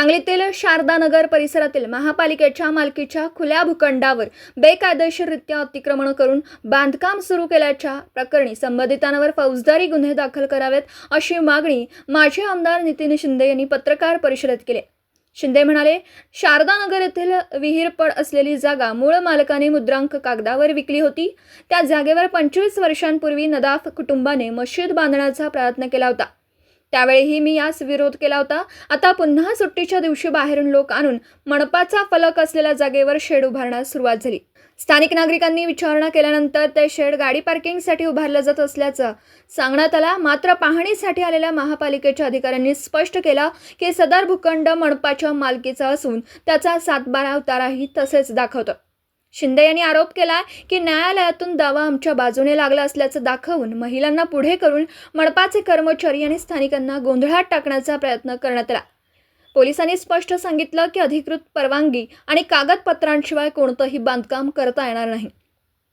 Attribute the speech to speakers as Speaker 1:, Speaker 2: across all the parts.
Speaker 1: सांगलीतील शारदानगर परिसरातील महापालिकेच्या मालकीच्या खुल्या भूखंडावर बेकायदेशीररित्या अतिक्रमण करून बांधकाम सुरू केल्याच्या प्रकरणी संबंधितांवर फौजदारी गुन्हे दाखल करावेत अशी मागणी माजी आमदार नितीन शिंदे यांनी पत्रकार परिषदेत केली. शिंदे म्हणाले शारदानगर येथील विहीर पड असलेली जागा मूळ मालकाने मुद्रांक कागदावर विकली होती. त्या जागेवर पंचवीस वर्षांपूर्वी नदाफ कुटुंबाने मशीद बांधण्याचा प्रयत्न केला होता. त्यावेळीही मी यास विरोध केला होता. आता पुन्हा सुट्टीच्या दिवशी बाहेरून लोक आणून मनपाचा फलक असलेल्या जागेवर शेड उभारण्यास सुरुवात झाली. स्थानिक नागरिकांनी विचारणा केल्यानंतर ते शेड गाडी पार्किंगसाठी उभारलं जात असल्याचं सांगण्यात आला. मात्र पाहणीसाठी आलेल्या महापालिकेच्या अधिकाऱ्यांनी स्पष्ट केलं की सदर भूखंड मनपाच्या मालकीचा असून त्याचा सातबारा उताराही तसेच दाखवतं. शिंदे यांनी आरोप केला की न्यायालयातून दावा आमच्या बाजूने लागला असल्याचं दाखवून महिलांना पुढे करून मडपाचे कर्मचारी आणि स्थानिकांना गोंधळात टाकण्याचा प्रयत्न करण्यात आला. पोलिसांनी स्पष्ट सांगितलं की अधिकृत परवानगी आणि कागदपत्रांशिवाय कोणतंही बांधकाम करता येणार नाही.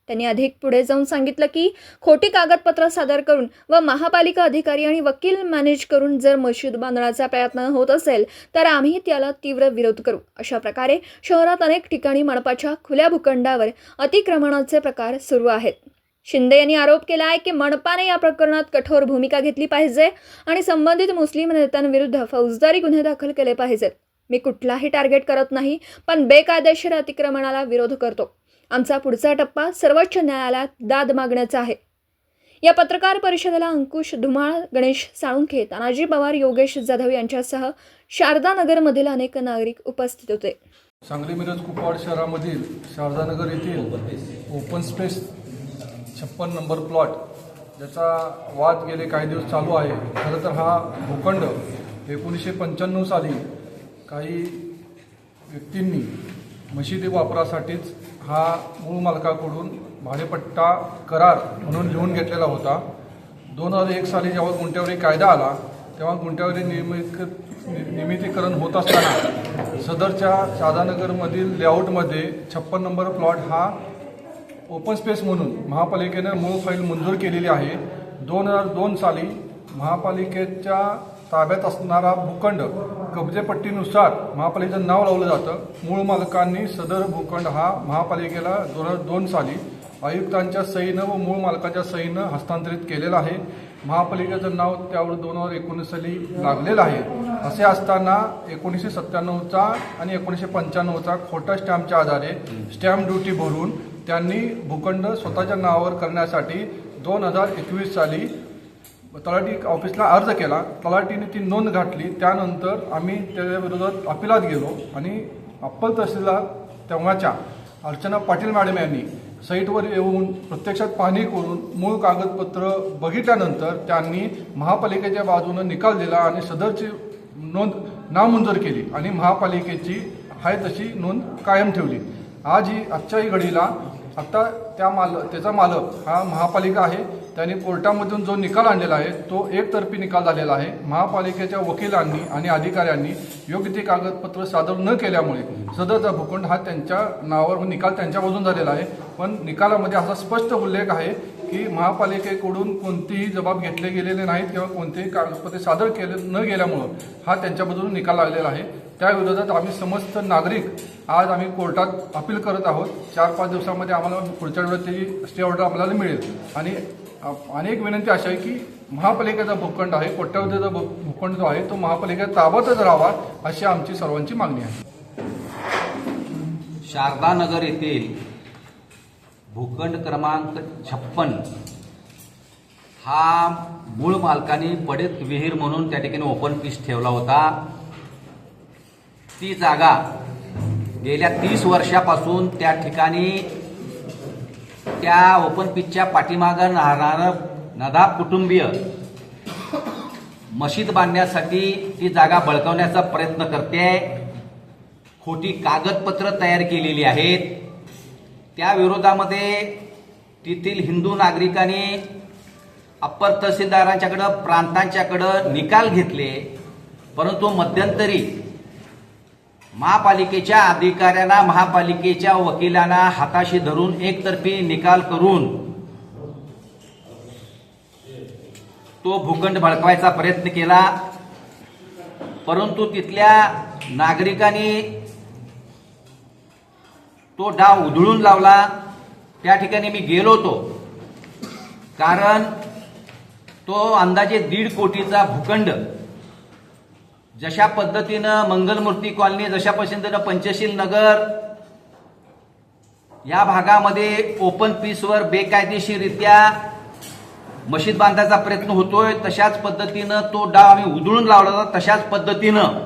Speaker 1: त्यांनी अधिक पुढे जाऊन सांगितलं की खोटी कागदपत्र सादर करून व महापालिका अधिकारी आणि वकील मॅनेज करून जर मशीद बांधण्याचा प्रयत्न होत असेल तर आम्ही त्याला तीव्र विरोध करू. अशा प्रकारे शहरात अनेक ठिकाणी मनपाच्या खुल्या भूखंडावर अतिक्रमणाचे प्रकार सुरू आहेत. शिंदे यांनी आरोप केला आहे की मनपाने या प्रकरणात कठोर भूमिका घेतली पाहिजे आणि संबंधित मुस्लिम नेत्यांविरुद्ध फौजदारी गुन्हे दाखल केले पाहिजेत. मी कुठलाही टार्गेट करत नाही पण बेकायदेशीर अतिक्रमणाला विरोध करतो. आमचा पुढचा टप्पा सर्वोच्च न्यायालयात दाद मागण्याचा आहे. या पत्रकार परिषदेला अंकुश धुमाळ गणेश साळुंखे तानाजी पवार योगेश जाधव यांच्यासह शारदा नगरमधील अनेक नागरिक उपस्थित होते.
Speaker 2: सांगली मिरज कुपवाड शहरामधील शारदानगर येथील ओपन स्पेस छप्पन नंबर प्लॉट ज्याचा वाद गेले काही दिवस चालू आहे. खरं तर हा भूखंड एकोणीसशे पंच्याण्णव साली काही व्यक्तींनी मशिदी वापरासाठीच हा मूळ मालकाकडून भाडेपट्टा करार म्हणून लिहून घेतलेला होता. दोन हजार एक साली जेव्हा गुंठ्यावरी कायदा आला तेव्हा गुंठ्यावरी नियमित नियमितीकरण होत असताना सदरच्या शादानगरमधील लेआउटमध्ये छप्पन नंबर प्लॉट हा ओपन स्पेस म्हणून महापालिकेनं मूळ फाईल मंजूर केलेली आहे. दोन हजार दोन साली महापालिकेच्या ताब्यात असणारा भूखंड कब्जेपट्टीनुसार महापालिकेचं नाव लावलं जातं. मूळ मालकांनी सदर भूखंड हा महापालिकेला दोन हजार दोन साली आयुक्तांच्या सहीनं व मूळ मालकाच्या सहीनं हस्तांतरित केलेलं आहे. महापालिकेचं नाव त्यावर दोन हजार एकोणीस साली लागलेलं आहे. असे असताना एकोणीसशे सत्त्याण्णवचा आणि एकोणीसशे पंच्याण्णवचा खोटा स्टॅम्पच्या आधारे स्टॅम्प ड्युटी भरून त्यांनी भूखंड स्वतःच्या नावावर करण्यासाठी दोन हजार एकवीस साली तलाठी ऑफिसला अर्ज केला. तलाठीने ती नोंद घातली. त्यानंतर आम्ही त्याच्याविरोधात अपिलात गेलो आणि अप्पल तहसीलदार तेव्हाच्या अर्चना पाटील मॅडम यांनी साईटवर येऊन प्रत्यक्षात पाहणी करून मूळ कागदपत्र बघितल्यानंतर त्यांनी महापालिकेच्या बाजूनं निकाल दिला आणि सदरची नोंद नामंजूर केली आणि महापालिकेची आहे तशी नोंद कायम ठेवली. आज ही आजच्याही घडीला आता त्या माल त्याचा मालक हा महापालिका आहे. त्यांनी कोर्टामधून जो निकाल आणलेला आहे तो एकतर्फी निकाल झालेला आहे. महापालिकेच्या वकिलांनी आणि अधिकाऱ्यांनी योग्य ते कागदपत्र सादर न केल्यामुळे सदरचा भूखंड हा त्यांच्या नावावर निकाल त्यांच्या बाजून झालेला आहे. पण निकालामध्ये असा स्पष्ट उल्लेख आहे की महापालिकेकडून कोणतेही जबाब घेतले गेलेले नाहीत किंवा कोणतेही कागदपत्रे सादर केले न गेल्यामुळं हा त्यांच्या बाजून निकाल लागलेला आहे. त्या विरोधात आम्ही समस्त नागरिक आज आम्ही कोर्टात अपील करत आहोत. चार पाच दिवसामध्ये आम्हाला पुढच्या वेळेस त्याची स्टे ऑर्डर आपल्याला मिळेल. आणि अनेक विनंती अशा आहे की महापालिकेचा भूखंड आहे कोट्यावधीचा भू- भूखंड जो आहे तो महापालिकेत ताब्यातच राहावा अशी आमची सर्वांची मागणी आहे.
Speaker 3: शारदानगर येथील भूखंड क्रमांक छप्पन हा मूळ मालकाने पडेत विहीर म्हणून त्या ठिकाणी ओपन पीस ठेवला होता. ती जागा गेल्या तीस वर्षापासून त्या ठिकाणी त्या ओपन पीचच्या पाठीमागं राहणारं नदाब कुटुंबीय मशीद बांधण्यासाठी ती जागा बळकवण्याचा प्रयत्न करते. खोटी कागदपत्र तयार केलेली आहेत. त्या विरोधामध्ये तेथील हिंदू नागरिकांनी अप्पर तहसीलदारांच्याकडं प्रांतांच्याकडं निकाल घेतले. परंतु मध्यंतरी महापालिकेच्या अधिकाऱ्यांना महापालिकेच्या वकिलांना हाताशी धरून एकतर्फी निकाल करून तो भूखंड भडकवायचा प्रयत्न केला. परंतु तिथल्या नागरिकांनी तो डाव उधळून लावला. त्या ठिकाणी मी गेलो होतो. कारण तो अंदाजे दीड कोटीचा भूखंड जशा पद्धतीनं मंगलमूर्ती कॉलनी जशा पद्धतीनं पंचशील नगर या भागामध्ये ओपन पीसवर बेकायदेशीररित्या मशीद बांधायचा प्रयत्न होतोय तशाच पद्धतीनं तो डाव आम्ही उधळून लावला होता तशाच पद्धतीनं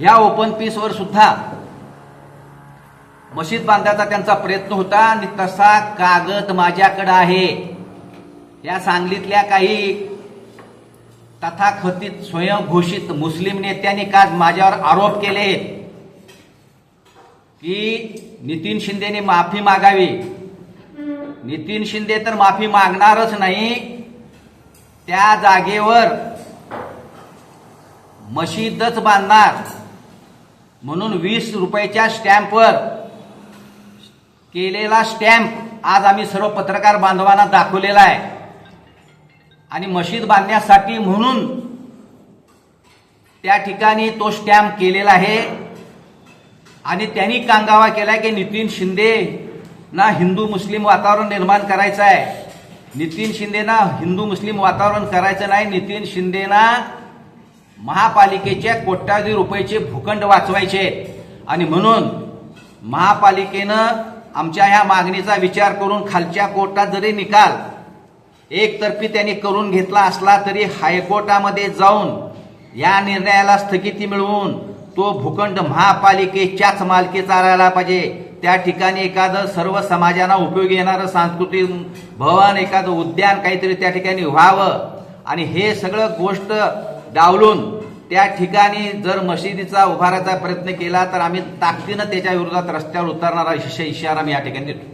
Speaker 3: या ओपन पीसवर सुद्धा मशीद बांधायचा त्यांचा प्रयत्न होता आणि तसा कागद माझ्याकडे आहे. या सांगलीतल्या काही तथाकथित स्वयंघोषित मुस्लिम नेत्यांनी काल माझ्यावर आरोप केले. की नितीन शिंदेने माफी मागावी. नितीन शिंदे तर माफी मागणारच नाही. त्या जागेवर मशीदच बांधणार. म्हणून वीस रुपयाच्या स्टॅम्पवर केलेला स्टॅम्प आज आम्ही सर्व पत्रकार बांधवांना दाखवलेला आहे. आणि मशीद बांधण्यासाठी म्हणून त्या ठिकाणी तो स्टॅम्प केलेला आहे. आणि त्यांनी कांगावा केलाय की नितीन शिंदे ना हिंदू मुस्लिम वातावरण निर्माण करायचं आहे. नितीन शिंदेना हिंदू मुस्लिम वातावरण करायचं नाही. नितीन शिंदेना महापालिकेच्या कोट्यावधी रुपयाचे भूखंड वाचवायचे आणि म्हणून महापालिकेनं आमच्या ह्या मागणीचा विचार करून खालच्या कोर्टात जरी निकाल एकतर्फी त्यांनी करून घेतला असला तरी हायकोर्टामध्ये जाऊन या निर्णयाला स्थगिती मिळवून तो भूखंड महापालिकेच्याच मालकीचा राहायला पाहिजे. त्या ठिकाणी एखादं सर्व समाजांना उपयोगी येणारं सांस्कृतिक भवन एखादं उद्यान काहीतरी त्या ठिकाणी व्हावं. आणि हे सगळं गोष्ट डावलून त्या ठिकाणी जर मशिदीचा उभारायचा प्रयत्न केला तर आम्ही ताकदीनं त्याच्या विरोधात रस्त्यावर उतरणारा इशारा मी या ठिकाणी देतो.